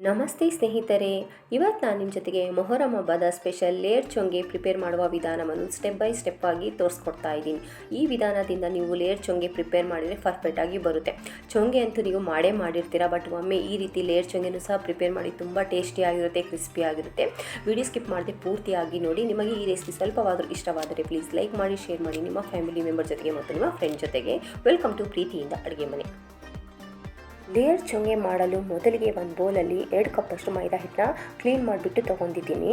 ನಮಸ್ತೆ ಸ್ನೇಹಿತರೆ ಇವತ್ತು ನಾನು ನಿಮ್ಮ ಜೊತೆಗೆ ಮೊಹರಂ ಹಬ್ಬದ ಸ್ಪೆಷಲ್ ಲೇಯರ್ ಚೊಂಗೆ ಪ್ರಿಪೇರ್ ಮಾಡುವ ವಿಧಾನವನ್ನು ಸ್ಟೆಪ್ ಬೈ ಸ್ಟೆಪ್ ಆಗಿ ತೋರಿಸ್ಕೊಡ್ತಾ ಇದ್ದೀನಿ. ಈ ವಿಧಾನದಿಂದ ನೀವು ಲೇಯರ್ ಚೊಂಗೆ ಪ್ರಿಪೇರ್ ಮಾಡಿದರೆ ಪರ್ಫೆಕ್ಟಾಗಿ ಬರುತ್ತೆ. ಚೊಂಗೆ ಅಂತೂ ನೀವು ಮಾಡೇ ಮಾಡಿರ್ತೀರ, ಬಟ್ ಒಮ್ಮೆ ಈ ರೀತಿ ಲೇಯರ್ ಚೊಂಗೆನೂ ಸಹ ಪ್ರಿಪೇರ್ ಮಾಡಿ ತುಂಬ ಟೇಸ್ಟಿಯಾಗಿರುತ್ತೆ ಕ್ರಿಸ್ಪಿ ಆಗಿರುತ್ತೆ. ವಿಡಿಯೋ ಸ್ಕಿಪ್ ಮಾಡದೆ ಪೂರ್ತಿಯಾಗಿ ನೋಡಿ, ನಿಮಗೆ ಈ ರೆಸಿಪಿ ಸ್ವಲ್ಪವಾದರೂ ಇಷ್ಟವಾದರೆ ಪ್ಲೀಸ್ ಲೈಕ್ ಮಾಡಿ, ಶೇರ್ ಮಾಡಿ, ನಿಮ್ಮ ಫ್ಯಾಮಿಲಿ ಮೆಂಬರ್ ಜೊತೆಗೆ ಮತ್ತು ನಿಮ್ಮ ಫ್ರೆಂಡ್ ಜೊತೆಗೆ. ವೆಲ್ಕಮ್ ಟು ಪ್ರೀತಿಯಿಂದ ಅಡುಗೆ ಮನೆ. ಲೇಯರ್ ಚೊಂಗೆ ಮಾಡಲು ಮೊದಲಿಗೆ ಒಂದು ಬೌಲಲ್ಲಿ ಎರಡು ಕಪ್ಪಷ್ಟು ಮೈದಾ ಹಿಟ್ಟನ್ನ ಕ್ಲೀನ್ ಮಾಡಿಬಿಟ್ಟು ತೊಗೊಂಡಿದ್ದೀನಿ.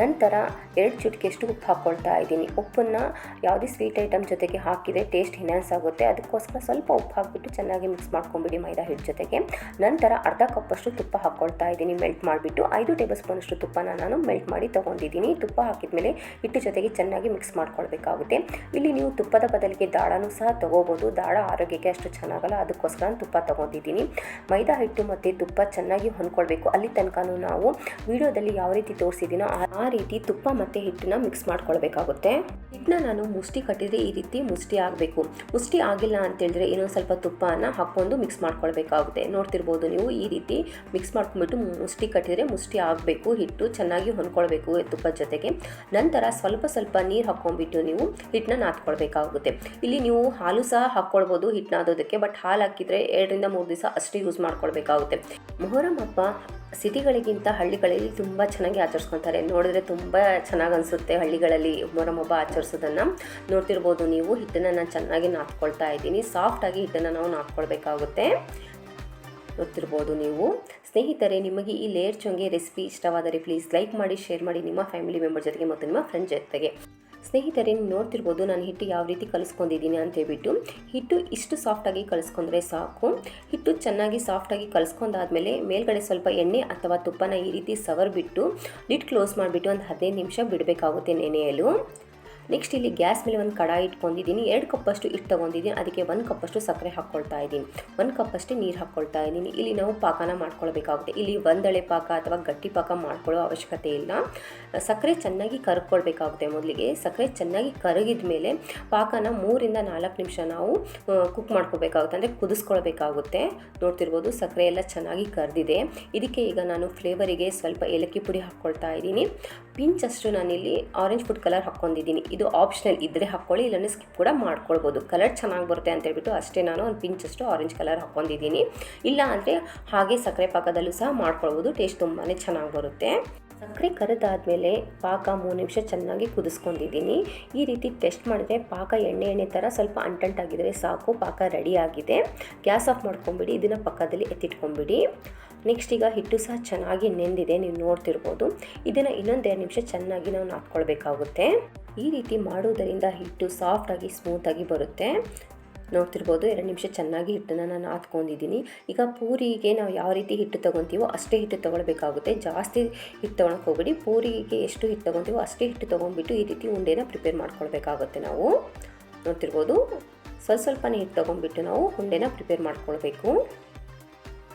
ನಂತರ ಎರಡು ಚುಟಕಿಯಷ್ಟು ಉಪ್ಪು ಹಾಕ್ಕೊಳ್ತಾ ಇದ್ದೀನಿ. ಉಪ್ಪನ್ನು ಯಾವುದೇ ಸ್ವೀಟ್ ಐಟಮ್ ಜೊತೆಗೆ ಹಾಕಿದರೆ ಟೇಸ್ಟ್ ಹಿನ್ಯಾನ್ಸ್ ಆಗುತ್ತೆ. ಅದಕ್ಕೋಸ್ಕರ ಸ್ವಲ್ಪ ಉಪ್ಪು ಹಾಕಿಬಿಟ್ಟು ಚೆನ್ನಾಗಿ ಮಿಕ್ಸ್ ಮಾಡ್ಕೊಂಬಿಡಿ ಮೈದಾ ಹಿಟ್ಟು ಜೊತೆಗೆ. ನಂತರ ಅರ್ಧ ಕಪ್ಪಷ್ಟು ತುಪ್ಪ ಹಾಕ್ಕೊಳ್ತಾ ಇದ್ದೀನಿ. ಮೆಲ್ಟ್ ಮಾಡಿಬಿಟ್ಟು ಐದು ಟೇಬಲ್ ಸ್ಪೂನಷ್ಟು ತುಪ್ಪನ ನಾನು ಮೆಲ್ಟ್ ಮಾಡಿ ತೊಗೊಂಡಿದ್ದೀನಿ. ತುಪ್ಪ ಹಾಕಿದ ಹಿಟ್ಟು ಜೊತೆಗೆ ಚೆನ್ನಾಗಿ ಮಿಕ್ಸ್ ಮಾಡ್ಕೊಳ್ಬೇಕಾಗುತ್ತೆ. ಇಲ್ಲಿ ನೀವು ತುಪ್ಪದ ಬದಲಿಗೆ ದಾಳನೂ ಸಹ ತೊಗೋಬೋದು. ದಾಳ ಆರೋಗ್ಯಕ್ಕೆ ಅಷ್ಟು ಚೆನ್ನಾಗಲ್ಲ. ಅದಕ್ಕೋಸ್ಕರ ನಾನು ತುಪ್ಪ ತೊಗೊಂಡಿದ್ದೀನಿ. ಮೈದಾ ಹಿಟ್ಟು ಮತ್ತು ತುಪ್ಪ ಚೆನ್ನಾಗಿ ಹೊಂದ್ಕೊಳ್ಬೇಕು. ಅಲ್ಲಿ ತನಕನೂ ನಾವು ವಿಡಿಯೋದಲ್ಲಿ ಯಾವ ರೀತಿ ತೋರಿಸಿದ್ದೀನೋ ಆ ಆ ರೀತಿ ತುಪ್ಪ ಮತ್ತು ಹಿಟ್ಟನ್ನ ಮಿಕ್ಸ್ ಮಾಡ್ಕೊಳ್ಬೇಕಾಗುತ್ತೆ. ಹಿಟ್ಟನ್ನ ನಾನು ಮುಷ್ಟಿ ಕಟ್ಟಿದರೆ ಈ ರೀತಿ ಮುಷ್ಟಿ ಆಗಬೇಕು. ಮುಷ್ಟಿ ಆಗಿಲ್ಲ ಅಂತೇಳಿದ್ರೆ ಇನ್ನೊಂದು ಸ್ವಲ್ಪ ತುಪ್ಪನ ಹಾಕ್ಕೊಂಡು ಮಿಕ್ಸ್ ಮಾಡ್ಕೊಳ್ಬೇಕಾಗುತ್ತೆ. ನೋಡ್ತಿರ್ಬೋದು ನೀವು ಈ ರೀತಿ ಮಿಕ್ಸ್ ಮಾಡ್ಕೊಂಡ್ಬಿಟ್ಟು ಮುಷ್ಟಿ ಕಟ್ಟಿದರೆ ಮುಷ್ಟಿ ಆಗಬೇಕು, ಹಿಟ್ಟು ಚೆನ್ನಾಗಿ ಹೊಂದ್ಕೊಳ್ಬೇಕು ತುಪ್ಪದ ಜೊತೆಗೆ. ನಂತರ ಸ್ವಲ್ಪ ಸ್ವಲ್ಪ ನೀರು ಹಾಕ್ಕೊಂಡ್ಬಿಟ್ಟು ನೀವು ಹಿಟ್ಟನ್ನ ನಾದ್ಕೊಳ್ಬೇಕಾಗುತ್ತೆ. ಇಲ್ಲಿ ನೀವು ಹಾಲು ಸಹ ಹಾಕ್ಕೊಳ್ಬೋದು ಹಿಟ್ಟು ನಾದೋದಕ್ಕೆ, ಬಟ್ ಹಾಲು ಹಾಕಿದರೆ ಎರಡರಿಂದ ಮೂರು ದಿವಸ ಅಷ್ಟೇ ಯೂಸ್ ಮಾಡ್ಕೊಳ್ಬೇಕಾಗುತ್ತೆ. ಮೊಹರಂ ಹಬ್ಬ ಸಿಟಿಗಳಿಗಿಂತ ಹಳ್ಳಿಗಳಲ್ಲಿ ತುಂಬ ಚೆನ್ನಾಗಿ ಆಚರಿಸ್ಕೊತಾರೆ. ನೋಡಿದ್ರೆ ತುಂಬ ಚೆನ್ನಾಗಿ ಅನಿಸುತ್ತೆ ಹಳ್ಳಿಗಳಲ್ಲಿ ಮೊರಮ್ ಹಬ್ಬ ಆಚರಿಸೋದನ್ನು. ನೋಡ್ತಿರ್ಬೋದು ನೀವು ಹಿಟ್ಟನ್ನು ನಾನು ಚೆನ್ನಾಗಿ ನಾದ್ಕೊಳ್ತಾ ಇದ್ದೀನಿ. ಸಾಫ್ಟಾಗಿ ಹಿಟ್ಟನ್ನು ನಾವು ನಾದ್ಕೊಳ್ಬೇಕಾಗುತ್ತೆ. ಗೊತ್ತಿರ್ಬೋದು ನೀವು. ಸ್ನೇಹಿತರೆ, ನಿಮಗೆ ಈ ಲೇಯರ್ ಚೊಂಗೆ ರೆಸಿಪಿ ಇಷ್ಟವಾದರೆ ಪ್ಲೀಸ್ ಲೈಕ್ ಮಾಡಿ ಶೇರ್ ಮಾಡಿ ನಿಮ್ಮ ಫ್ಯಾಮಿಲಿ ಮೆಂಬರ್ ಜೊತೆಗೆ ಮತ್ತು ನಿಮ್ಮ ಫ್ರೆಂಡ್ ಜೊತೆಗೆ. ಸ್ನೇಹಿತರೆ ನೀವು ನೋಡ್ತಿರ್ಬೋದು ನಾನು ಹಿಟ್ಟು ಯಾವ ರೀತಿ ಕಲಿಸ್ಕೊಂಡಿದ್ದೀನಿ ಅಂತ ಹೇಳ್ಬಿಟ್ಟು ಹಿಟ್ಟು ಇಷ್ಟು ಸಾಫ್ಟಾಗಿ ಕಲಿಸ್ಕೊಂಡ್ರೆ ಸಾಕು. ಹಿಟ್ಟು ಚೆನ್ನಾಗಿ ಸಾಫ್ಟಾಗಿ ಕಲಿಸ್ಕೊಂಡಾದ್ಮೇಲೆ ಮೇಲ್ಗಡೆ ಸ್ವಲ್ಪ ಎಣ್ಣೆ ಅಥವಾ ತುಪ್ಪನ ಈ ರೀತಿ ಸವರ್ಬಿಟ್ಟು ಲಿಡ್ ಕ್ಲೋಸ್ ಮಾಡಿಬಿಟ್ಟು ಒಂದು ಹದಿನೈದು ನಿಮಿಷ ಬಿಡಬೇಕಾಗುತ್ತೆ ನೆನೆಯಲು. ನೆಕ್ಸ್ಟ್ ಇಲ್ಲಿ ಗ್ಯಾಸ್ ಮೇಲೆ ಒಂದು ಕಡಾಯಿ ಇಟ್ಕೊಂಡಿದ್ದೀನಿ. ಎರಡು ಕಪ್ಪಷ್ಟು ಹಿಟ್ಟು ತೊಗೊಂಡಿದ್ದೀನಿ. ಅದಕ್ಕೆ ಒಂದು ಕಪ್ಪಷ್ಟು ಸಕ್ಕರೆ ಹಾಕ್ಕೊಳ್ತಾ ಇದ್ದೀನಿ. ಒಂದು ಕಪ್ಪಷ್ಟು ನೀರು ಹಾಕ್ಕೊಳ್ತಾ ಇದ್ದೀನಿ. ಇಲ್ಲಿ ನಾವು ಪಾಕನ ಮಾಡ್ಕೊಳ್ಬೇಕಾಗುತ್ತೆ. ಇಲ್ಲಿ ಒಂದಳೆ ಪಾಕ ಅಥವಾ ಗಟ್ಟಿ ಪಾಕ ಮಾಡ್ಕೊಳ್ಳೋ ಅವಶ್ಯಕತೆ ಇಲ್ಲ. ಸಕ್ಕರೆ ಚೆನ್ನಾಗಿ ಕರ್ಕೊಳ್ಬೇಕಾಗುತ್ತೆ ಮೊದಲಿಗೆ. ಸಕ್ಕರೆ ಚೆನ್ನಾಗಿ ಕರಗಿದ ಮೇಲೆ ಪಾಕನ ಮೂರಿಂದ ನಾಲ್ಕು ನಿಮಿಷ ನಾವು ಕುಕ್ ಮಾಡ್ಕೋಬೇಕಾಗುತ್ತೆ ಅಂದರೆ ಕುದಿಸ್ಕೊಳ್ಬೇಕಾಗುತ್ತೆ. ನೋಡ್ತಿರ್ಬೋದು ಸಕ್ಕರೆ ಎಲ್ಲ ಚೆನ್ನಾಗಿ ಕರೆದಿದೆ. ಇದಕ್ಕೆ ಈಗ ನಾನು ಫ್ಲೇವರಿಗೆ ಸ್ವಲ್ಪ ಏಲಕ್ಕಿ ಪುಡಿ ಹಾಕ್ಕೊಳ್ತಾ ಇದ್ದೀನಿ. ಪಿಂಚಷ್ಟು ನಾನಿಲ್ಲಿ ಆರೆಂಜ್ ಫುಡ್ ಕಲರ್ ಹಾಕ್ಕೊಂಡಿದ್ದೀನಿ. ಇದು ಆಪ್ಷನಲ್ ಇದ್ದರೆ ಹಾಕ್ಕೊಳ್ಳಿ ಇಲ್ಲಾಂದರೆ ಸ್ಕಿಪ್ ಕೂಡ ಮಾಡ್ಕೊಳ್ಬೋದು. ಕಲರ್ ಚೆನ್ನಾಗಿ ಬರುತ್ತೆ ಅಂತ ಹೇಳ್ಬಿಟ್ಟು ಅಷ್ಟೇ ನಾನು ಒಂದು ಪಿಂಚಷ್ಟು ಆರೆಂಜ್ ಕಲರ್ ಹಾಕ್ಕೊಂಡಿದ್ದೀನಿ. ಇಲ್ಲ ಅಂದರೆ ಹಾಗೆ ಸಕ್ಕರೆ ಪಾಕದಲ್ಲೂ ಸಹ ಮಾಡ್ಕೊಳ್ಬೋದು ಟೇಸ್ಟ್ ತುಂಬಾ ಚೆನ್ನಾಗಿ ಬರುತ್ತೆ. ಸಕ್ಕರೆ ಕರೆದಾದ್ಮೇಲೆ ಪಾಕ ಮೂರು ನಿಮಿಷ ಚೆನ್ನಾಗಿ ಕುದಿಸ್ಕೊಂಡಿದ್ದೀನಿ. ಈ ರೀತಿ ಟೆಸ್ಟ್ ಮಾಡಿದ್ರೆ ಪಾಕ ಎಣ್ಣೆ ಎಣ್ಣೆ ಥರ ಸ್ವಲ್ಪ ಅಂಟಂಟಾಗಿದ್ದರೆ ಸಾಕು, ಪಾಕ ರೆಡಿ ಆಗಿದೆ. ಗ್ಯಾಸ್ ಆಫ್ ಮಾಡ್ಕೊಂಬಿಡಿ, ಇದನ್ನು ಪಕ್ಕದಲ್ಲಿ ಎತ್ತಿಟ್ಕೊಂಬಿಡಿ. ನೆಕ್ಸ್ಟ್ ಈಗ ಹಿಟ್ಟು ಸಹ ಚೆನ್ನಾಗಿ ನೆಂದಿದೆ, ನೀವು ನೋಡ್ತಿರ್ಬೋದು. ಇದನ್ನು ಇನ್ನೊಂದೆರಡು ನಿಮಿಷ ಚೆನ್ನಾಗಿ ನಾವು ನಾದ್ಕೊಳ್ಬೇಕಾಗುತ್ತೆ. ಈ ರೀತಿ ಮಾಡೋದರಿಂದ ಹಿಟ್ಟು ಸಾಫ್ಟಾಗಿ ಸ್ಮೂತಾಗಿ ಬರುತ್ತೆ. ನೋಡ್ತಿರ್ಬೋದು, ಎರಡು ನಿಮಿಷ ಚೆನ್ನಾಗಿ ಹಿಟ್ಟನ್ನು ನಾನು ಹಾಕ್ಕೊಂಡಿದ್ದೀನಿ ಈಗ ಪೂರಿಗೆ ನಾವು ಯಾವ ರೀತಿ ಹಿಟ್ಟು ತೊಗೊತೀವೋ ಅಷ್ಟೇ ಹಿಟ್ಟು ತೊಗೊಳ್ಬೇಕಾಗುತ್ತೆ. ಜಾಸ್ತಿ ಹಿಟ್ಟು ತೊಗೊಳಕ್ಕೆ ಹೋಗ್ಬಿಡಿ. ಪೂರಿಗೆ ಎಷ್ಟು ಹಿಟ್ಟು ತೊಗೊತೀವೋ ಅಷ್ಟೇ ಹಿಟ್ಟು ತೊಗೊಂಡ್ಬಿಟ್ಟು ಈ ರೀತಿ ಉಂಡೆನ ಪ್ರಿಪೇರ್ ಮಾಡ್ಕೊಳ್ಬೇಕಾಗುತ್ತೆ ನಾವು. ನೋಡ್ತಿರ್ಬೋದು, ಸ್ವಲ್ಪ ಸ್ವಲ್ಪನೇ ಹಿಟ್ಟು ತೊಗೊಂಡ್ಬಿಟ್ಟು ನಾವು ಉಂಡೆನ ಪ್ರಿಪೇರ್ ಮಾಡ್ಕೊಳ್ಬೇಕು.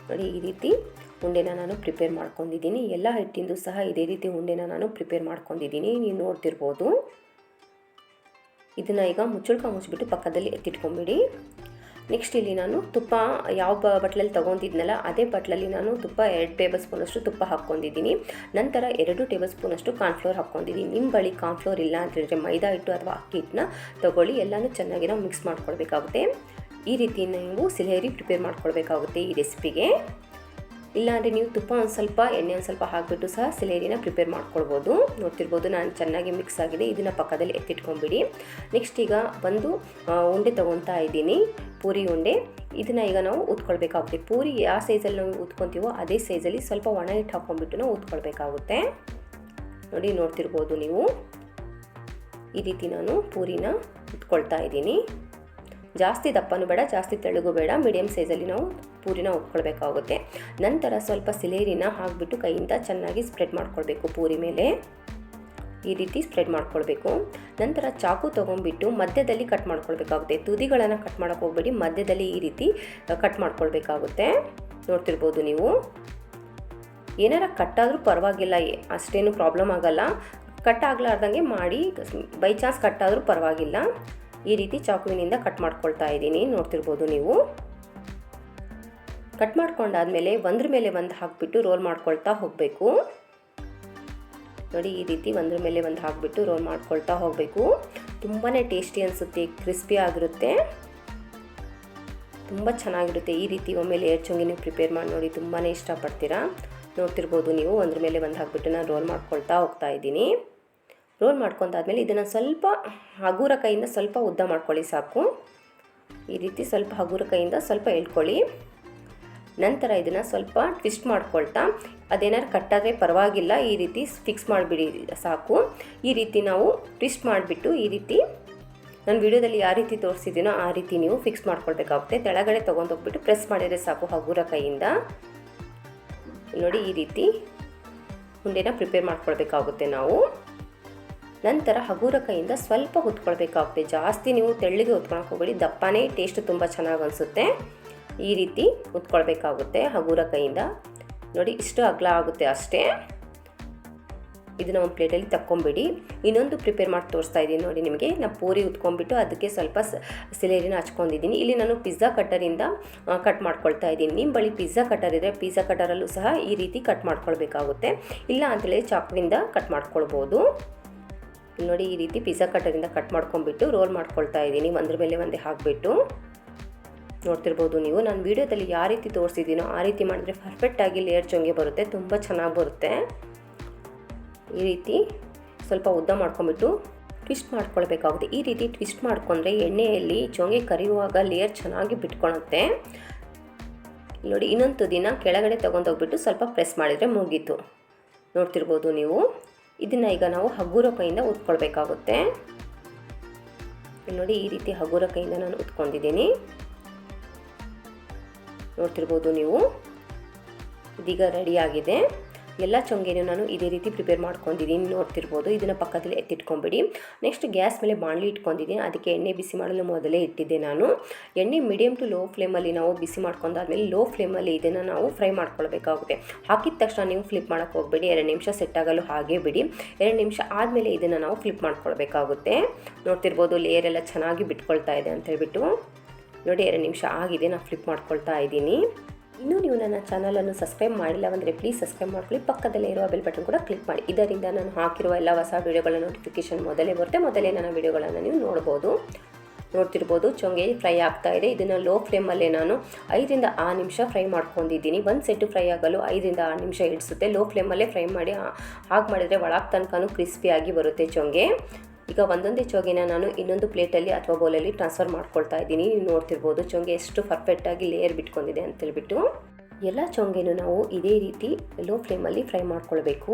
ನೋಡಿ, ಈ ರೀತಿ ಉಂಡೆನ ನಾನು ಪ್ರಿಪೇರ್ ಮಾಡ್ಕೊಂಡಿದ್ದೀನಿ. ಎಲ್ಲ ಹಿಟ್ಟಿಂದು ಸಹ ಇದೇ ರೀತಿ ಉಂಡೆನ ನಾನು ಪ್ರಿಪೇರ್ ಮಾಡ್ಕೊಂಡಿದ್ದೀನಿ. ನೀವು ನೋಡ್ತಿರ್ಬೋದು. ಇದನ್ನು ಈಗ ಮುಚ್ಚಳ್ಕ ಮುಚ್ಚಿಬಿಟ್ಟು ಪಕ್ಕದಲ್ಲಿ ಎತ್ತಿಟ್ಕೊಂಬಿಡಿ. ನೆಕ್ಸ್ಟ್ ಇಲ್ಲಿ ನಾನು ತುಪ್ಪ ಯಾವ ಬಟ್ಲಲ್ಲಿ ತೊಗೊಂಡಿದ್ನಲ್ಲ, ಅದೇ ಬಟ್ಲಲ್ಲಿ ನಾನು ತುಪ್ಪ ಎರಡು ಟೇಬಲ್ ಸ್ಪೂನಷ್ಟು ತುಪ್ಪ ಹಾಕ್ಕೊಂಡಿದ್ದೀನಿ. ನಂತರ ಎರಡು ಟೇಬಲ್ ಸ್ಪೂನಷ್ಟು ಕಾರ್ನ್ಫ್ಲೋರ್ ಹಾಕ್ಕೊಂಡಿದ್ದೀನಿ. ನಿಮ್ಮ ಬಳಿ ಕಾರ್ನ್ಫ್ಲೋರ್ ಇಲ್ಲ ಅಂತ ಹೇಳಿದರೆ ಮೈದಾ ಹಿಟ್ಟು ಅಥವಾ ಅಕ್ಕಿ ಹಿಟ್ಟನ್ನ ತೊಗೊಳ್ಳಿ, ಎಲ್ಲನೂ ಚೆನ್ನಾಗಿ ನಾವು ಮಿಕ್ಸ್ ಮಾಡ್ಕೊಳ್ಬೇಕಾಗುತ್ತೆ ಈ ರೀತಿ ನೀವು ಸಿಲೇರಿ ಪ್ರಿಪೇರ್ ಮಾಡ್ಕೊಳ್ಬೇಕಾಗುತ್ತೆ ಈ ರೆಸಿಪಿಗೆ ಇಲ್ಲಾಂದರೆ ನೀವು ತುಪ್ಪ ಒಂದು ಸ್ವಲ್ಪ ಎಣ್ಣೆ ಒಂದು ಸ್ವಲ್ಪ ಹಾಕಿಬಿಟ್ಟು ಸಹ ಸಿಲೇರಿನ ಪ್ರಿಪೇರ್ ಮಾಡ್ಕೊಳ್ಬೋದು. ನೋಡ್ತಿರ್ಬೋದು ನಾನು ಚೆನ್ನಾಗಿ ಮಿಕ್ಸ್ ಆಗಿದೆ, ಇದನ್ನು ಪಕ್ಕದಲ್ಲಿ ಎತ್ತಿಟ್ಕೊಂಬಿಡಿ. ನೆಕ್ಸ್ಟ್ ಈಗ ಒಂದು ಉಂಡೆ ತೊಗೊತಾ ಇದ್ದೀನಿ, ಪೂರಿ ಉಂಡೆ. ಇದನ್ನು ಈಗ ನಾವು ಉತ್ಕೊಳ್ಬೇಕಾಗುತ್ತೆ. ಪೂರಿ ಯಾವ ಸೈಜಲ್ಲಿ ನಾವು ಉತ್ಕೊತೀವೋ ಅದೇ ಸೈಜಲ್ಲಿ ಸ್ವಲ್ಪ ಒಣ ಹಿಟ್ಟು ಹಾಕ್ಕೊಂಡ್ಬಿಟ್ಟು ನಾವು ಉತ್ಕೊಳ್ಬೇಕಾಗುತ್ತೆ. ನೋಡಿ, ನೋಡ್ತಿರ್ಬೋದು ನೀವು. ಈ ರೀತಿ ನಾನು ಪೂರಿನ ಉತ್ಕೊಳ್ತಾ ಇದ್ದೀನಿ. ಜಾಸ್ತಿ ದಪ್ಪನೂ ಬೇಡ, ಜಾಸ್ತಿ ತೆಳುಗು ಬೇಡ ಮೀಡಿಯಮ್ ಸೈಜಲ್ಲಿ ನಾವು ಪೂರಿನ ಉಟ್ಕೊಳ್ಬೇಕಾಗುತ್ತೆ ನಂತರ ಸ್ವಲ್ಪ ಸಿಲೇರಿನ ಹಾಕಿಬಿಟ್ಟು ಕೈಯಿಂದ ಚೆನ್ನಾಗಿ ಸ್ಪ್ರೆಡ್ ಮಾಡ್ಕೊಳ್ಬೇಕು ಪೂರಿ ಮೇಲೆ. ಈ ರೀತಿ ಸ್ಪ್ರೆಡ್ ಮಾಡ್ಕೊಳ್ಬೇಕು. ನಂತರ ಚಾಕು ತೊಗೊಂಡ್ಬಿಟ್ಟು ಮಧ್ಯದಲ್ಲಿ ಕಟ್ ಮಾಡ್ಕೊಳ್ಬೇಕಾಗುತ್ತೆ. ತುದಿಗಳನ್ನು ಕಟ್ ಮಾಡೋಕ್ಕೆ ಹೋಗ್ಬೇಡಿ, ಮಧ್ಯದಲ್ಲಿ ಈ ರೀತಿ ಕಟ್ ಮಾಡ್ಕೊಳ್ಬೇಕಾಗುತ್ತೆ. ನೋಡ್ತಿರ್ಬೋದು ನೀವು. ಏನಾರ ಕಟ್ಟಾದರೂ ಪರವಾಗಿಲ್ಲ ಅಷ್ಟೇನು ಪ್ರಾಬ್ಲಮ್ ಆಗಲ್ಲ. ಕಟ್ ಆಗಲಾರ್ದಂಗೆ ಮಾಡಿ, ಬೈ ಚಾನ್ಸ್ ಕಟ್ಟಾದರೂ ಪರವಾಗಿಲ್ಲ. ಈ ರೀತಿ ಚಾಕುವಿನಿಂದ ಕಟ್ ಮಾಡ್ಕೊಳ್ತಾ ಇದ್ದೀನಿ. ನೋಡ್ತಿರ್ಬೋದು ನೀವು. ಕಟ್ ಮಾಡ್ಕೊಂಡಾದ್ಮೇಲೆ ಒಂದ್ರ ಮೇಲೆ ಒಂದು ಹಾಕಿಬಿಟ್ಟು ರೋಲ್ ಮಾಡ್ಕೊಳ್ತಾ ಹೋಗಬೇಕು. ನೋಡಿ, ಈ ರೀತಿ ಒಂದ್ರ ಮೇಲೆ ಒಂದು ಹಾಕಿಬಿಟ್ಟು ರೋಲ್ ಮಾಡ್ಕೊಳ್ತಾ ಹೋಗಬೇಕು. ತುಂಬಾ ಟೇಸ್ಟಿ ಅನಿಸುತ್ತೆ, ಕ್ರಿಸ್ಪಿ ಆಗಿರುತ್ತೆ. ತುಂಬ ಚೆನ್ನಾಗಿರುತ್ತೆ ಈ ರೀತಿ ಒಮ್ಮೆ ಲೇಯರ್ ಚೊಂಗಿ ನೀವು ಪ್ರಿಪೇರ್ ಮಾಡಿ ನೋಡಿ ತುಂಬಾ ಇಷ್ಟಪಡ್ತೀರಾ. ನೋಡ್ತಿರ್ಬೋದು ನೀವು, ಒಂದ್ರ ಮೇಲೆ ಒಂದು ಹಾಕ್ಬಿಟ್ಟು ನಾನು ರೋಲ್ ಮಾಡ್ಕೊಳ್ತಾ ಹೋಗ್ತಾ ಇದ್ದೀನಿ. ರೋಲ್ ಮಾಡ್ಕೊಂಡಾದ್ಮೇಲೆ ಇದನ್ನು ಸ್ವಲ್ಪ ಹಗುರ ಕೈಯಿಂದ ಸ್ವಲ್ಪ ಉದ್ದ ಮಾಡ್ಕೊಳ್ಳಿ ಸಾಕು. ಈ ರೀತಿ ಸ್ವಲ್ಪ ಹಗುರ ಕೈಯಿಂದ ಸ್ವಲ್ಪ ಎಳ್ಕೊಳ್ಳಿ. ನಂತರ ಇದನ್ನು ಸ್ವಲ್ಪ ಟ್ವಿಸ್ಟ್ ಮಾಡ್ಕೊಳ್ತಾ, ಅದೇನಾದ್ರು ಕಟ್ಟಾದರೆ ಪರವಾಗಿಲ್ಲ, ಈ ರೀತಿ ಫಿಕ್ಸ್ ಮಾಡಿಬಿಡಿ ಸಾಕು. ಈ ರೀತಿ ನಾವು ಟ್ವಿಸ್ಟ್ ಮಾಡಿಬಿಟ್ಟು ಈ ರೀತಿ ನಾನು ವಿಡಿಯೋದಲ್ಲಿ ಯಾವ ರೀತಿ ತೋರಿಸಿದ್ದೀನೋ ಆ ರೀತಿ ನೀವು ಫಿಕ್ಸ್ ಮಾಡ್ಕೊಳ್ಬೇಕಾಗುತ್ತೆ. ತೆಳಗಡೆ ತೊಗೊಂಡೋಗ್ಬಿಟ್ಟು ಪ್ರೆಸ್ ಮಾಡಿದರೆ ಸಾಕು ಹಗುರ ಕೈಯಿಂದ. ನೋಡಿ ಈ ರೀತಿ ಉಂಡೆನ ಪ್ರಿಪೇರ್ ಮಾಡ್ಕೊಳ್ಬೇಕಾಗುತ್ತೆ ನಾವು. ನಂತರ ಹಗುರ ಕೈಯಿಂದ ಸ್ವಲ್ಪ ಹೊತ್ಕೊಳ್ಬೇಕಾಗುತ್ತೆ. ಜಾಸ್ತಿ ನೀವು ತೆಳ್ಳಿಗೆ ಹೊತ್ಕೊಳಕ್ಕೆ ಹೋಗಬೇಡಿ. ದಪ್ಪನೇ ಟೇಸ್ಟ್ ತುಂಬ ಚೆನ್ನಾಗಿ ಅನಿಸುತ್ತೆ. ಈ ರೀತಿ ಉತ್ಕೊಳ್ಬೇಕಾಗುತ್ತೆ ಹಗುರ ಕೈಯಿಂದ. ನೋಡಿ, ಇಷ್ಟು ಅಗಲ ಆಗುತ್ತೆ ಅಷ್ಟೇ. ಇದನ್ನ ಒಂದು ಪ್ಲೇಟಲ್ಲಿ ತಕ್ಕೊಂಬಿಡಿ. ಇನ್ನೊಂದು ಪ್ರಿಪೇರ್ ಮಾಡಿ ತೋರಿಸ್ತಾ ಇದ್ದೀನಿ ನೋಡಿ ನಿಮಗೆ. ನಾನು ಪೂರಿ ಉತ್ಕೊಂಡ್ಬಿಟ್ಟು ಅದಕ್ಕೆ ಸ್ವಲ್ಪ ಸಿಲೇರಿನ ಹಚ್ಕೊಂಡಿದ್ದೀನಿ. ಇಲ್ಲಿ ನಾನು ಪಿಜ್ಜಾ ಕಟ್ಟರಿಂದ ಕಟ್ ಮಾಡ್ಕೊಳ್ತಾ ಇದ್ದೀನಿ. ನಿಮ್ಮ ಬಳಿ ಪಿಜ್ಜಾ ಕಟ್ಟರ್ ಇದ್ದರೆ ಪಿಜ್ಜಾ ಕಟ್ಟರಲ್ಲೂ ಸಹ ಈ ರೀತಿ ಕಟ್ ಮಾಡ್ಕೊಳ್ಬೇಕಾಗುತ್ತೆ. ಇಲ್ಲ ಅಂತೇಳಿ ಚಾಕುವಿಂದ ಕಟ್ ಮಾಡ್ಕೊಳ್ಬೋದು. ನೋಡಿ, ಈ ರೀತಿ ಪಿಜ್ಜಾ ಕಟ್ಟರಿಂದ ಕಟ್ ಮಾಡ್ಕೊಂಡ್ಬಿಟ್ಟು ರೋಲ್ ಮಾಡ್ಕೊಳ್ತಾ ಇದ್ದೀನಿ. ಒಂದ್ರ ಮೇಲೆ ಒಂದೇ ಹಾಕಿಬಿಟ್ಟು. ನೋಡ್ತಿರ್ಬೋದು ನೀವು, ನಾನು ವೀಡಿಯೋದಲ್ಲಿ ಯಾವ ರೀತಿ ತೋರಿಸಿದ್ದೀನೋ ಆ ರೀತಿ ಮಾಡಿದ್ರೆ ಪರ್ಫೆಕ್ಟಾಗಿ ಲೇಯರ್ ಚೊಂಗೆ ಬರುತ್ತೆ, ತುಂಬ ಚೆನ್ನಾಗಿ ಬರುತ್ತೆ. ಈ ರೀತಿ ಸ್ವಲ್ಪ ಉದ್ದ ಮಾಡ್ಕೊಂಬಿಟ್ಟು ಟ್ವಿಸ್ಟ್ ಮಾಡ್ಕೊಳ್ಬೇಕಾಗುತ್ತೆ. ಈ ರೀತಿ ಟ್ವಿಸ್ಟ್ ಮಾಡ್ಕೊಂಡ್ರೆ ಎಣ್ಣೆಯಲ್ಲಿ ಚೊಂಗೆ ಕರಿಯುವಾಗ ಲೇಯರ್ ಚೆನ್ನಾಗಿ ಬಿಟ್ಕೊಳುತ್ತೆ. ನೋಡಿ, ಇನ್ನೊಂದು ದಿನ ಕೆಳಗಡೆ ತೊಗೊಂಡೋಗ್ಬಿಟ್ಟು ಸ್ವಲ್ಪ ಪ್ರೆಸ್ ಮಾಡಿದರೆ ಮುಗೀತು. ನೋಡ್ತಿರ್ಬೋದು ನೀವು. ಇದನ್ನು ಈಗ ನಾವು ಹಗುರ ಕೈಯಿಂದ ಉತ್ಕೊಳ್ಬೇಕಾಗುತ್ತೆ. ನೋಡಿ, ಈ ರೀತಿ ಹಗುರ ಕೈಯಿಂದ ನಾನು ಉತ್ಕೊಂಡಿದ್ದೀನಿ. ನೋಡ್ತಿರ್ಬೋದು ನೀವು. ಇದೀಗ ರೆಡಿಯಾಗಿದೆ ಎಲ್ಲ ಚೊಂಗೆನೂ ನಾನು ಇದೇ ರೀತಿ ಪ್ರಿಪೇರ್ ಮಾಡ್ಕೊಂಡಿದ್ದೀನಿ. ನೋಡ್ತಿರ್ಬೋದು, ಇದನ್ನು ಪಕ್ಕದಲ್ಲಿ ಎತ್ತಿಟ್ಕೊಂಬಿಡಿ. ನೆಕ್ಸ್ಟ್ ಗ್ಯಾಸ್ ಮೇಲೆ ಬಾಣಲಿ ಇಟ್ಕೊಂಡಿದ್ದೀನಿ. ಅದಕ್ಕೆ ಎಣ್ಣೆ ಬಿಸಿ ಮಾಡಲು ಮೊದಲೇ ಇಟ್ಟಿದ್ದೆ ನಾನು. ಎಣ್ಣೆ ಮೀಡಿಯಮ್ ಟು ಲೋ ಫ್ಲೇಮಲ್ಲಿ ನಾವು ಬಿಸಿ ಮಾಡ್ಕೊಂಡಾದ್ಮೇಲೆ ಲೋ ಫ್ಲೇಮಲ್ಲಿ ಇದನ್ನು ನಾವು ಫ್ರೈ ಮಾಡ್ಕೊಳ್ಬೇಕಾಗುತ್ತೆ. ಹಾಕಿದ ತಕ್ಷಣ ನೀವು ಫ್ಲಿಪ್ ಮಾಡೋಕ್ಕೆ ಹೋಗಬೇಡಿ. ಎರಡು ನಿಮಿಷ ಸೆಟ್ ಆಗಲು ಹಾಗೇ ಬಿಡಿ. ಎರಡು ನಿಮಿಷ ಆದಮೇಲೆ ಇದನ್ನು ನಾವು ಫ್ಲಿಪ್ ಮಾಡ್ಕೊಳ್ಬೇಕಾಗುತ್ತೆ. ನೋಡ್ತಿರ್ಬೋದು ಲೇಯರ್ ಎಲ್ಲ ಚೆನ್ನಾಗಿ ಬಿಟ್ಕೊಳ್ತಾ ಇದೆ ಅಂತ ಹೇಳ್ಬಿಟ್ಟು. ನೋಡಿ, ಎರಡು ನಿಮಿಷ ಆಗಿದೆ. ನಾನು ಫ್ಲಿಪ್ ಮಾಡ್ಕೊಳ್ತಾ ಇದ್ದೀನಿ. ಇನ್ನೂ ನೀವು ನನ್ನ ಚಾನಲನ್ನು ಸಬ್ಸ್ಕ್ರೈಬ್ ಮಾಡಿಲ್ಲ ಅಂದರೆ ಪ್ಲೀಸ್ ಸಬ್ಸ್ಕ್ರೈಬ್ ಮಾಡ್ಕೊಳ್ಳಿ. ಪಕ್ಕದಲ್ಲೇ ಇರುವ ಬೆಲ್ ಬಟನ್ ಕೂಡ ಕ್ಲಿಕ್ ಮಾಡಿ. ಇದರಿಂದ ನಾನು ಹಾಕಿರುವ ಎಲ್ಲ ಹೊಸ ವೀಡಿಯೋಗಳ ನೋಟಿಫಿಕೇಶನ್ ಮೊದಲೇ ಬರುತ್ತೆ. ಮೊದಲೇ ನನ್ನ ವೀಡಿಯೋಗಳನ್ನು ನೀವು ನೋಡ್ಬೋದು. ನೋಡ್ತಿರ್ಬೋದು. ಚೊಂಗೆ ಫ್ರೈ ಆಗ್ತಾ ಇದೆ. ಇದನ್ನು ಲೋ ಫ್ಲೇಮಲ್ಲೇ ನಾನು ಐದರಿಂದ ಆರು ನಿಮಿಷ ಫ್ರೈ ಮಾಡ್ಕೊಂಡಿದ್ದೀನಿ. ಒಂದು ಸೆಟ್ಟು ಫ್ರೈ ಆಗಲು ಐದರಿಂದ ಆರು ನಿಮಿಷ ಇಡಿಸುತ್ತೆ ಲೋ ಫ್ಲೇಮಲ್ಲೇ ಫ್ರೈ ಮಾಡಿ ಹಾಗೆ ಮಾಡಿದರೆ ಒಳಗೆ ತನಕನೂ ಕ್ರಿಸ್ಪಿಯಾಗಿ ಬರುತ್ತೆ ಚೊಂಗೆ. ಈಗ ಒಂದೊಂದೇ ಚೋಗಿನ ನಾನು ಇನ್ನೊಂದು ಪ್ಲೇಟಲ್ಲಿ ಅಥವಾ ಬೌಲಲ್ಲಿ ಟ್ರಾನ್ಸ್ಫರ್ ಮಾಡ್ಕೊಳ್ತಾ ಇದ್ದೀನಿ. ನೀವು ನೋಡ್ತಿರ್ಬೋದು ಚೊಂಗೆ ಎಷ್ಟು ಪರ್ಫೆಕ್ಟಾಗಿ ಲೇಯರ್ ಬಿಟ್ಕೊಂಡಿದೆ ಅಂತೇಳ್ಬಿಟ್ಟು ಎಲ್ಲ ಚೊಂಗೆನೂ ನಾವು ಇದೇ ರೀತಿ ಲೋ ಫ್ಲೇಮಲ್ಲಿ ಫ್ರೈ ಮಾಡ್ಕೊಳ್ಬೇಕು.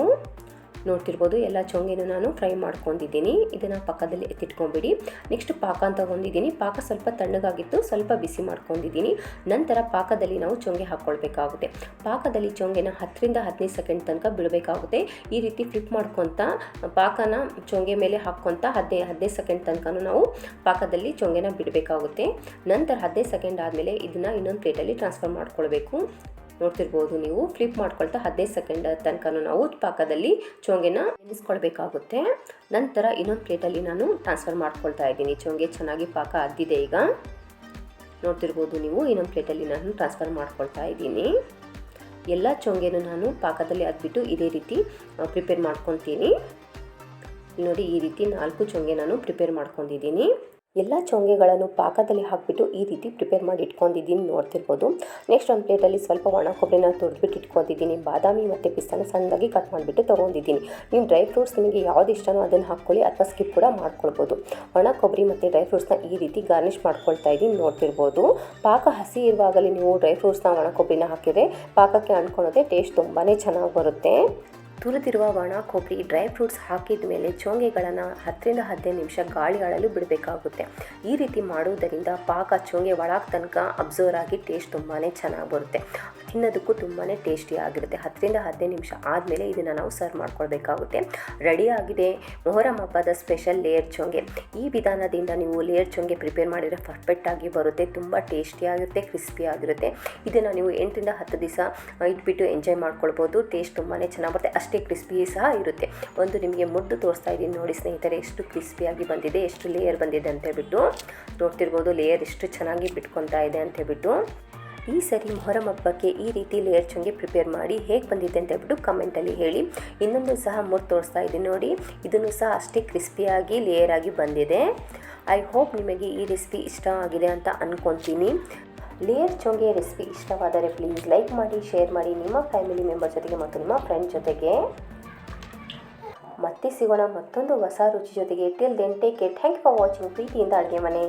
ನೋಡ್ತಿರ್ಬೋದು. ಎಲ್ಲ ಚೊಂಗೆನೂ ನಾನು ಫ್ರೈ ಮಾಡ್ಕೊಂಡಿದ್ದೀನಿ. ಇದನ್ನು ಪಕ್ಕದಲ್ಲಿ ಎತ್ತಿಟ್ಕೊಂಬಿಡಿ. ನೆಕ್ಸ್ಟ್ ಪಾಕ ಅಂತ ಹೊಂದಿದ್ದೀನಿ ಪಾಕ ಸ್ವಲ್ಪ ತಣ್ಣಗಾಗಿತ್ತು. ಸ್ವಲ್ಪ ಬಿಸಿ ಮಾಡ್ಕೊಂಡಿದ್ದೀನಿ. ನಂತರ ಪಾಕದಲ್ಲಿ ನಾವು ಚೊಂಗೆ ಹಾಕ್ಕೊಳ್ಬೇಕಾಗುತ್ತೆ ಪಾಕದಲ್ಲಿ ಚೊಂಗೆನ ಹತ್ತರಿಂದ ಹದಿನೈದು ಸೆಕೆಂಡ್ ತನಕ ಬಿಡಬೇಕಾಗುತ್ತೆ. ಈ ರೀತಿ ಫ್ಲಿಪ್ ಮಾಡ್ಕೊತ ಪಾಕನ ಚೊಂಗೆ ಮೇಲೆ ಹಾಕ್ಕೊತ ಹದಿನೈದು ಹದಿನೈದು ಸೆಕೆಂಡ್ ತನಕ ನಾವು ಪಾಕದಲ್ಲಿ ಚೊಂಗೆನ ಬಿಡಬೇಕಾಗುತ್ತೆ. ನಂತರ ಹದಿನೈದು ಸೆಕೆಂಡ್ ಆದಮೇಲೆ ಇದನ್ನು ಇನ್ನೊಂದು ಪ್ಲೇಟಲ್ಲಿ ಟ್ರಾನ್ಸ್ಫರ್ ಮಾಡ್ಕೊಳ್ಬೇಕು. ನೋಡ್ತಿರ್ಬೋದು ನೀವು. ಫ್ಲಿಪ್ ಮಾಡ್ಕೊಳ್ತಾ ಹದಿನೈದು ಸೆಕೆಂಡ್ ತನಕ ನಾವು ಪಾಕದಲ್ಲಿ ಚೋಂಗೆನ ನೆನೆಸ್ಕೊಳ್ಬೇಕಾಗುತ್ತೆ ನಂತರ ಇನ್ನೊಂದು ಪ್ಲೇಟಲ್ಲಿ ನಾನು ಟ್ರಾನ್ಸ್ಫರ್ ಮಾಡ್ಕೊಳ್ತಾ ಇದ್ದೀನಿ. ಚೋಂಗೆ ಚೆನ್ನಾಗಿ ಪಾಕ ಅದ್ದಿದೆ ಈಗ. ನೋಡ್ತಿರ್ಬೋದು ನೀವು, ಇನ್ನೊಂದು ಪ್ಲೇಟಲ್ಲಿ ನಾನು ಟ್ರಾನ್ಸ್ಫರ್ ಮಾಡ್ಕೊಳ್ತಾ ಇದ್ದೀನಿ. ಎಲ್ಲ ಚೊಂಗೆನೂ ನಾನು ಪಾಕದಲ್ಲಿ ಅದ್ಬಿಟ್ಟು ಇದೇ ರೀತಿ ಪ್ರಿಪೇರ್ ಮಾಡ್ಕೊತೀನಿ ನೋಡಿ ಈ ರೀತಿ ನಾಲ್ಕು ಚೊಂಗೆ ನಾನು ಪ್ರಿಪೇರ್ ಮಾಡ್ಕೊಂಡಿದ್ದೀನಿ. ಎಲ್ಲ ಚೊಂಗೆಗಳನ್ನು ಪಾಕದಲ್ಲಿ ಹಾಕಿಬಿಟ್ಟು ಈ ರೀತಿ ಪ್ರಿಪೇರ್ ಮಾಡಿ ಇಟ್ಕೊಂಡಿದ್ದೀನಿ, ನೋಡ್ತಿರ್ಬೋದು. ನೆಕ್ಸ್ಟ್ ಒಂದು ಪ್ಲೇಟಲ್ಲಿ ಸ್ವಲ್ಪ ಒಣ ಕೊಬ್ಬರಿನ ತುರಿದ್ಬಿಟ್ಟು ಇಟ್ಕೊಂಡಿದ್ದೀನಿ. ಬಾದಾಮಿ ಮತ್ತು ಪಿಸ್ತಾನ ಸಣ್ಣದಾಗಿ ಕಟ್ ಮಾಡಿಬಿಟ್ಟು ತೊಗೊಂಡಿದ್ದೀನಿ. ನೀವು ಡ್ರೈ ಫ್ರೂಟ್ಸ್ ನಿಮಗೆ ಯಾವ್ದು ಇಷ್ಟನೋ ಅದನ್ನು ಹಾಕ್ಕೊಳ್ಳಿ, ಅಥವಾ ಸ್ಕಿಪ್ ಕೂಡ ಮಾಡ್ಕೊಳ್ಬೋದು. ಒಣ ಕೊಬ್ಬರಿ ಮತ್ತು ಡ್ರೈ ಫ್ರೂಟ್ಸ್ನ ಈ ರೀತಿ ಗಾರ್ನಿಷ್ ಮಾಡ್ಕೊಳ್ತಾ ಇದ್ದೀನಿ, ನೋಡ್ತಿರ್ಬೋದು. ಪಾಕ ಹಸಿ ಇರುವಾಗಲೇ ನೀವು ಡ್ರೈ ಫ್ರೂಟ್ಸ್ನ ಒಣ ಕೊಬ್ಬರಿನ ಹಾಕಿದರೆ ಪಾಕಕ್ಕೆ ಅಂದ್ಕೊಳ್ಳೋದೆ ಟೇಸ್ಟ್ ತುಂಬಾ ಚೆನ್ನಾಗಿ ಬರುತ್ತೆ. ತುರಿದಿರುವ ಒಣ ಕೊಬ್ಬರಿ, ಡ್ರೈ ಫ್ರೂಟ್ಸ್ ಹಾಕಿದ ಮೇಲೆ ಚೋಂಗೆಗಳನ್ನು ಹತ್ತರಿಂದ ಹದಿನೈದು ನಿಮಿಷ ಗಾಳಿ ಆಡಲು ಬಿಡಬೇಕಾಗುತ್ತೆ. ಈ ರೀತಿ ಮಾಡುವುದರಿಂದ ಪಾಕ ಚೋಂಗೆ ಒಳಗೆ ತನಕ ಅಬ್ಸರ್ವ್ ಆಗಿ ಟೇಸ್ಟ್ ತುಂಬಾ ಚೆನ್ನಾಗಿ ಬರುತ್ತೆ. ತಿನ್ನೋದಕ್ಕೂ ತುಂಬಾ ಟೇಸ್ಟಿ ಆಗಿರುತ್ತೆ. ಹತ್ತರಿಂದ ಹದಿನೈದು ನಿಮಿಷ ಆದಮೇಲೆ ಇದನ್ನು ನಾವು ಸರ್ವ್ ಮಾಡ್ಕೊಳ್ಬೇಕಾಗುತ್ತೆ. ರೆಡಿ ಆಗಿದೆ ಮೊಹರಂ ಹಬ್ಬದ ಸ್ಪೆಷಲ್ ಲೇಯರ್ ಚೊಂಗೆ. ಈ ವಿಧಾನದಿಂದ ನೀವು ಲೇಯರ್ ಚೊಂಗೆ ಪ್ರಿಪೇರ್ ಮಾಡಿದರೆ ಪರ್ಫೆಕ್ಟಾಗಿ ಬರುತ್ತೆ. ತುಂಬ ಟೇಸ್ಟಿಯಾಗಿರುತ್ತೆ ಕ್ರಿಸ್ಪಿ ಆಗಿರುತ್ತೆ. ಇದನ್ನು ನೀವು ಎಂಟರಿಂದ ಹತ್ತು ದಿವಸ ಇಟ್ಬಿಟ್ಟು ಎಂಜಾಯ್ ಮಾಡ್ಕೊಳ್ಬೋದು. ಟೇಸ್ಟ್ ತುಂಬಾ ಚೆನ್ನಾಗಿ ಬರುತ್ತೆ. ಅಷ್ಟೇ ಕ್ರಿಸ್ಪಿ ಸಹ ಇರುತ್ತೆ. ಒಂದು ನಿಮಗೆ ಮುದ್ದು ತೋರಿಸ್ತಾ ಇದ್ದೀನಿ ನೋಡಿ ಸ್ನೇಹಿತರೆ, ಎಷ್ಟು ಕ್ರಿಸ್ಪಿಯಾಗಿ ಬಂದಿದೆ, ಎಷ್ಟು ಲೇಯರ್ ಬಂದಿದೆ ಅಂತ ಹೇಳ್ಬಿಟ್ಟು. ನೋಡ್ತಿರ್ಬೋದು ಲೇಯರ್ ಎಷ್ಟು ಚೆನ್ನಾಗಿ ಬಿಟ್ಕೊತಾ ಇದೆ ಅಂತ ಹೇಳ್ಬಿಟ್ಟು. ಈ ಸರಿ ಮೊಹರಂ ಹಬ್ಬಕ್ಕೆ ಈ ರೀತಿ ಲೇಯರ್ ಚುಂಗಿ ಪ್ರಿಪೇರ್ ಮಾಡಿ ಹೇಗೆ ಬಂದಿದೆ ಅಂತ ಹೇಳ್ಬಿಟ್ಟು ಕಮೆಂಟಲ್ಲಿ ಹೇಳಿ. ಇನ್ನೊಂದು ಸಹ ಮುದ್ದು ತೋರಿಸ್ತಾ ಇದ್ದೀನಿ ನೋಡಿ, ಇದನ್ನು ಸಹ ಅಷ್ಟೇ ಕ್ರಿಸ್ಪಿಯಾಗಿ ಲೇಯರ್ ಆಗಿ ಬಂದಿದೆ. ಐ ಹೋಪ್ ನಿಮಗೆ ಈ ರೆಸಿಪಿ ಇಷ್ಟ ಆಗಿದೆ ಅಂತ ಅಂದ್ಕೊತೀನಿ ಲೇಯರ್ ಚೊಂಗೆ ರೆಸಿಪಿ ಇಷ್ಟವಾದರೆ ಪ್ಲೀಸ್ ಲೈಕ್ ಮಾಡಿ, ಶೇರ್ ಮಾಡಿ. ನಿಮ್ಮ ಫ್ಯಾಮಿಲಿ ಮೆಂಬರ್ ಜೊತೆಗೆ ಮತ್ತು ನಿಮ್ಮ ಫ್ರೆಂಡ್ ಜೊತೆಗೆ. ಮತ್ತೆ ಸಿಗೋಣ ಮತ್ತೊಂದು ಹೊಸ ರುಚಿ ಜೊತೆಗೆ. Till then take care thank for watching ಪ್ರೀತಿಯಿಂದ ಅಡುಗೆ ಮನೆ.